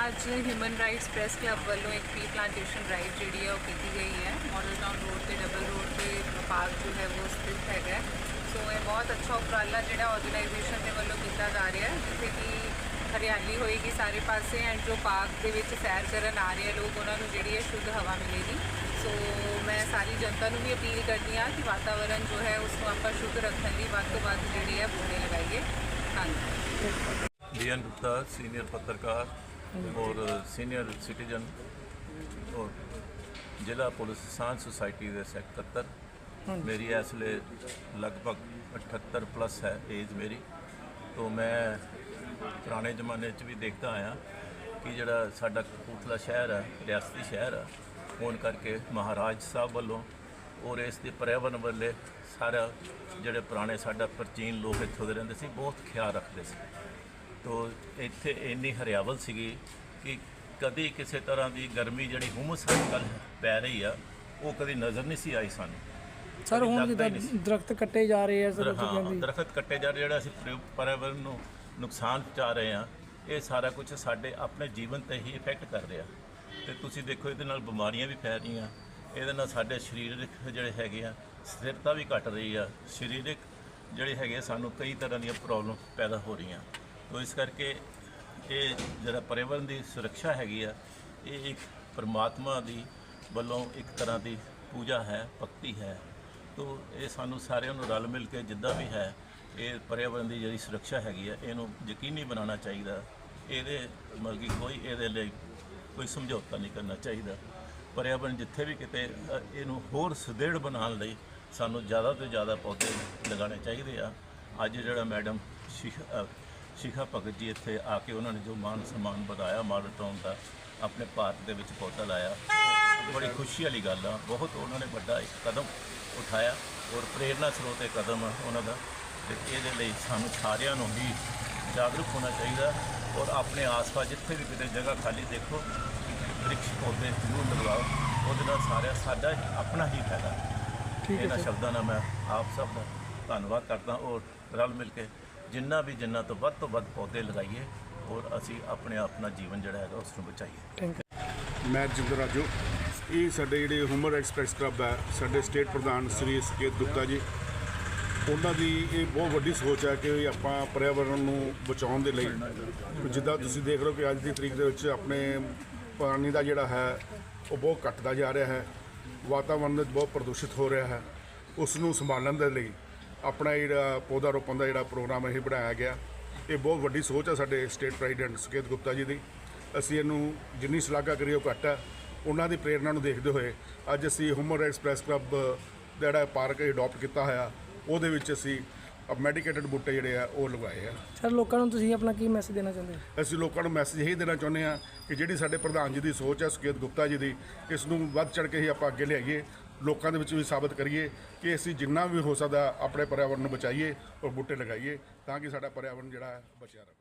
ਅੱਜ human rights press club ਵੱਲੋਂ ਇੱਕ ਪੀ ਪਲਾਂਟੇਸ਼ਨ ਰਾਈਡ ਜਿਹੜੀ ਹੈ ਉਹ ਕੀਤੀ ਗਈ ਹੈ। ਮਾਡਲ ਟਾਊਨ ਰੋਡ ਤੇ ਡਬਲ ਰੋਡ ਤੇ ਪਾਰਕ ਜੋ ਹੈ ਉਹ ਸਥਿਤ ਹੈਗਾ ਸੋ ਇਹ ਬਹੁਤ ਅੱਛਾ ਉਪਰਾਲਾ ਜਿਹੜਾ ਆਰਗੇਨਾਈਜੇਸ਼ਨ ਦੇ ਵੱਲੋਂ ਕੀਤਾ ਜਾ ਰਿਹਾ ਹੈ, ਜਿੱਥੇ ਕਿ ਹਰਿਆਲੀ ਹੋਏਗੀ ਸਾਰੇ ਪਾਸੇ ਐਂਡ ਜੋ ਪਾਰਕ ਦੇ ਵਿੱਚ ਸੈਰ ਕਰਨ ਆ ਰਹੇ ਲੋਕ, ਉਹਨਾਂ ਨੂੰ ਜਿਹੜੀ ਹੈ ਸ਼ੁੱਧ ਹਵਾ ਮਿਲੇਗੀ। ਸੋ ਮੈਂ ਸਾਰੀ ਜਨਤਾ ਨੂੰ ਵੀ ਅਪੀਲ ਕਰਦੀ ਹਾਂ ਕਿ ਵਾਤਾਵਰਣ ਜੋ ਹੈ ਉਸ ਨੂੰ ਆਪਾਂ ਸ਼ੁੱਧ ਰੱਖਣ ਲਈ ਵੱਧ ਤੋਂ ਵੱਧ ਜਿਹੜੀ ਹੈ ਬੂਟੇ ਲਗਾਈਏ। ਧੰਨਵਾਦ ਡੀਐਨ ਗੁਪਤਾ ਸੀਨੀਅਰ ਪੱਤਰਕਾਰ। ਔਰ ਸੀਨੀਅਰ ਸਿਟੀਜ਼ਨ ਔਰ ਜ਼ਿਲ੍ਹਾ ਪੁਲਿਸ ਸਾਂਝ ਸੁਸਾਇਟੀ ਦੇ ਸਕੱਤਰ। ਮੇਰੀ ਇਸ ਵੇਲੇ ਲਗਭਗ 78 ਪਲੱਸ ਹੈ ਏਜ ਮੇਰੀ। ਤੋਂ ਮੈਂ ਪੁਰਾਣੇ ਜ਼ਮਾਨੇ 'ਚ ਵੀ ਦੇਖਦਾ ਆਇਆ ਕਿ ਜਿਹੜਾ ਸਾਡਾ ਕਪੂਰਥਲਾ ਸ਼ਹਿਰ ਹੈ ਰਿਆਸਤੀ ਸ਼ਹਿਰ ਹੈ ਹੋਣ ਕਰਕੇ ਮਹਾਰਾਜ ਸਾਹਿਬ ਵੱਲੋਂ ਔਰ ਇਸ ਦੇ ਪਰਿਆਵਰਨ ਵੱਲੇ ਸਾਰਾ ਜਿਹੜੇ ਪੁਰਾਣੇ ਸਾਡਾ ਪ੍ਰਾਚੀਨ ਲੋਕ ਇੱਥੋਂ ਦੇ ਰਹਿੰਦੇ ਸੀ ਬਹੁਤ ਖਿਆਲ ਰੱਖਦੇ ਸੀ। ਤੋ ਇੱਥੇ ਇੰਨੀ ਹਰਿਆਵਲ ਸੀਗੀ ਕਿ ਕਦੀ ਕਿਸੇ ਤਰ੍ਹਾਂ ਦੀ ਗਰਮੀ ਜਿਹੜੀ ਹੁਮਸ ਅੱਜ ਪੈ ਰਹੀ ਆ ਉਹ ਕਦੀ ਨਜ਼ਰ ਨਹੀਂ ਸੀ ਆਈ ਸਾਨੂੰ। ਸਰ ਹੁਣ ਜਿੱਦਾਂ। ਦਰਖਤ ਕੱਟੇ ਜਾ ਰਹੇ ਆ ਸਰ ਦਰਖਤ ਕੱਟੇ ਜਾ ਰਹੇ ਜਿਹੜਾ ਅਸੀਂ ਪਰਿ- ਪਰਿਆਵਰਨ ਨੂੰ ਨੁਕਸਾਨ ਪਹੁੰਚਾ ਰਹੇ ਆ ਇਹ ਸਾਰਾ ਕੁਝ ਸਾਡੇ ਆਪਣੇ ਜੀਵਨ ਤੇ ਹੀ ਇਫੈਕਟ ਕਰ ਰਿਹਾ। ਤੇ ਤੁਸੀਂ ਦੇਖੋ ਇਹਦੇ ਨਾਲ ਬਿਮਾਰੀਆਂ ਵੀ ਫੈਲ ਰਹੀਆਂ ਇਹਦੇ ਨਾਲ ਸਾਡੇ ਸਰੀਰਕ ਜਿਹੜੇ ਹੈਗੇ ਆ ਸਥਿਰਤਾ ਵੀ ਘਟ ਰਹੀ ਆ। ਸਰੀਰਕ ਜਿਹੜੇ ਹੈਗੇ ਆ, ਸਾਨੂੰ ਕਈ ਤਰ੍ਹਾਂ ਦੀਆਂ ਪ੍ਰੋਬਲਮ ਪੈਦਾ ਹੋ ਰਹੀਆਂ। ਤੋ ਇਸ ਕਰਕੇ ਇਹ ਜਿਹੜਾ ਪਰਿਆਵਰਨ ਦੀ ਸੁਰੱਖਿਆ ਹੈਗੀ ਆ, ਇਹ ਇੱਕ ਪਰਮਾਤਮਾ ਦੀ ਵੱਲੋਂ ਇੱਕ ਤਰ੍ਹਾਂ ਦੀ ਪੂਜਾ ਹੈ, ਭਗਤੀ ਹੈ। ਤੋ ਇਹ ਸਾਨੂੰ ਸਾਰਿਆਂ ਨੂੰ ਰਲ ਮਿਲ ਕੇ ਜਿੱਦਾਂ ਵੀ ਹੈ, ਇਹ ਪਰਿਆਵਰਨ ਦੀ ਜਿਹੜੀ ਸੁਰੱਖਿਆ ਹੈਗੀ ਆ, ਇਹਨੂੰ ਯਕੀਨੀ ਬਣਾਉਣਾ ਚਾਹੀਦਾ। ਇਹਦੇ ਮਤਲਬ ਕਿ ਕੋਈ ਇਹਦੇ ਲਈ ਕੋਈ ਸਮਝੌਤਾ ਨਹੀਂ ਕਰਨਾ ਚਾਹੀਦਾ। ਪਰਿਆਵਰਨ ਜਿੱਥੇ ਵੀ ਕਿਤੇ ਇਹਨੂੰ ਹੋਰ ਸੁਦ੍ਰਿੜ ਬਣਾਉਣ ਲਈ ਸਾਨੂੰ ਜ਼ਿਆਦਾ ਤੋਂ ਜ਼ਿਆਦਾ ਪੌਦੇ ਲਗਾਉਣੇ ਚਾਹੀਦੇ ਆ। ਅੱਜ ਜਿਹੜਾ ਮੈਡਮ ਸ਼ਿਖਾ ਭਗਤ ਜੀ ਇੱਥੇ ਆ ਕੇ ਉਹਨਾਂ ਨੇ ਜੋ ਮਾਨ ਸਨਮਾਨ ਵਧਾਇਆ ਮਾਡਲ ਟਾਊਨ ਦਾ ਆਪਣੇ ਭਾਰਤ ਦੇ ਵਿੱਚ ਪੌਦਾ ਲਾਇਆ। ਬੜੀ ਖੁਸ਼ੀ ਵਾਲੀ ਗੱਲ ਆ। ਬਹੁਤ ਉਹਨਾਂ ਨੇ ਵੱਡਾ ਇੱਕ ਕਦਮ ਉਠਾਇਆ ਔਰ ਪ੍ਰੇਰਨਾ ਸਰੋਤ ਇਹ ਕਦਮ ਆ ਉਹਨਾਂ ਦਾ। ਤੇ ਇਹਦੇ ਲਈ ਸਾਨੂੰ ਸਾਰਿਆਂ ਨੂੰ ਹੀ ਜਾਗਰੂਕ ਹੋਣਾ ਚਾਹੀਦਾ ਔਰ ਆਪਣੇ ਆਸ-ਪਾਸ ਜਿੱਥੇ ਵੀ ਕਿਤੇ ਜਗ੍ਹਾ ਖਾਲੀ ਦੇਖੋ ਵ੍ਰਿਕਸ਼ ਪੌਦੇ ਜ਼ਰੂਰ ਲਗਾਓ ਉਹਦੇ ਨਾਲ ਸਾਰਿਆਂ ਸਾਡਾ ਆਪਣਾ ਹੀ ਫਾਇਦਾ। ਇਹਨਾਂ ਸ਼ਬਦਾਂ ਨਾਲ ਮੈਂ ਆਪ ਸਭ ਦਾ ਧੰਨਵਾਦ ਕਰਦਾ ਔਰ ਰਲ ਮਿਲ ਕੇ ਜਿੰਨਾ ਵੀ ਜਿੰਨਾ ਤੋਂ ਵੱਧ ਤੋਂ ਵੱਧ ਪੌਦੇ ਲਗਾਈਏ ਔਰ ਅਸੀਂ ਆਪਣੇ ਆਪਣਾ ਜੀਵਨ ਜਿਹੜਾ ਹੈਗਾ ਉਸ ਨੂੰ ਬਚਾਈਏ। ਥੈਂਕ ਯੂ ਮੈਂ ਜਿੰਦਰ ਰਾਜੂ। ਇਹ ਸਾਡੇ ਜਿਹੜੇ ਹਿਊਮਨ ਐਕਸਪ੍ਰੈਸ ਕਲੱਬ ਹੈ ਸਾਡੇ ਸਟੇਟ ਪ੍ਰਧਾਨ ਸ੍ਰੀ ਸਕੇਤ ਗੁਪਤਾ ਜੀ। ਉਹਨਾਂ ਦੀ ਇਹ ਬਹੁਤ ਵੱਡੀ ਸੋਚ ਹੈ ਕਿ ਆਪਾਂ ਪਰਿਆਵਰਣ ਨੂੰ ਬਚਾਉਣ ਦੇ ਲਈ। ਜਿੱਦਾਂ ਤੁਸੀਂ ਦੇਖ ਰਹੇ ਹੋ ਕਿ ਅੱਜ ਦੀ ਤਰੀਕ ਦੇ ਵਿੱਚ ਆਪਣੇ ਪਾਣੀ ਦਾ ਜਿਹੜਾ ਹੈ ਉਹ ਬਹੁਤ ਘਟਦਾ ਜਾ ਰਿਹਾ ਹੈ। ਵਾਤਾਵਰਣ ਵਿੱਚ ਬਹੁਤ ਪ੍ਰਦੂਸ਼ਿਤ ਹੋ ਰਿਹਾ ਹੈ। ਉਸ ਨੂੰ ਸੰਭਾਲਣ ਦੇ ਲਈ ਆਪਣਾ ਜਿਹੜਾ ਪੌਦਾ ਰੋਪਣ ਦਾ ਜਿਹੜਾ ਪ੍ਰੋਗਰਾਮ ਇਹ ਬਣਾਇਆ ਗਿਆ ਇਹ ਬਹੁਤ ਵੱਡੀ ਸੋਚ ਹੈ ਸਾਡੇ ਸਟੇਟ ਪ੍ਰੈਜ਼ੀਡੈਂਟ ਸੁਕੇਤ ਗੁਪਤਾ ਜੀ ਦੀ। ਅਸੀਂ ਇਹਨੂੰ ਜਿੰਨੀ ਸ਼ਲਾਘਾ ਕਰੀਏ ਉਹ ਘੱਟ ਹੈ ਉਹਨਾਂ ਦੀ ਪ੍ਰੇਰਣਾ ਨੂੰ ਦੇਖਦੇ ਹੋਏ ਅੱਜ ਅਸੀਂ ਹਿਊਮਨ ਐਕਸਪ੍ਰੈਸ ਕਲੱਬ ਦਾ ਜਿਹੜਾ ਪਾਰਕ ਅਡਾਪਟ ਕੀਤਾ ਹੋਇਆ ਉਹਦੇ ਵਿੱਚ ਅਸੀਂ ਮੈਡੀਕੇਟਡ ਬੂਟੇ ਜਿਹੜੇ ਆ ਉਹ ਲਗਾਏ ਆ। ਸਰ ਲੋਕਾਂ ਨੂੰ ਤੁਸੀਂ ਆਪਣਾ ਕੀ ਮੈਸੇਜ ਦੇਣਾ ਚਾਹੁੰਦੇ ਹੋ? ਅਸੀਂ ਲੋਕਾਂ ਨੂੰ ਮੈਸੇਜ ਇਹੀ ਦੇਣਾ ਚਾਹੁੰਦੇ ਆ ਕਿ ਜਿਹੜੀ ਸਾਡੇ ਪ੍ਰਧਾਨ ਜੀ ਦੀ ਸੋਚ ਹੈ ਸੁਕੇਤ ਗੁਪਤਾ ਜੀ ਦੀ ਇਸ ਨੂੰ ਵੱਧ ਚੜ ਕੇ ਹੀ ਆਪਾਂ ਅੱਗੇ ਲਿਆਈਏ। ਲੋਕਾਂ ਦੇ ਵਿੱਚ ਵੀ ਸਾਬਤ ਕਰੀਏ ਕਿ ਅਸੀਂ ਜਿੰਨਾ ਵੀ ਹੋ ਸਕਦਾ ਆਪਣੇ ਪਰਿਆਵਰਨ ਨੂੰ ਬਚਾਈਏ ਔਰ ਬੂਟੇ ਲਗਾਈਏ ਤਾਂ ਕਿ ਸਾਡਾ ਪਰਿਆਵਰਨ ਜਿਹੜਾ ਹੈ ਬਚਿਆ ਰਹੇ।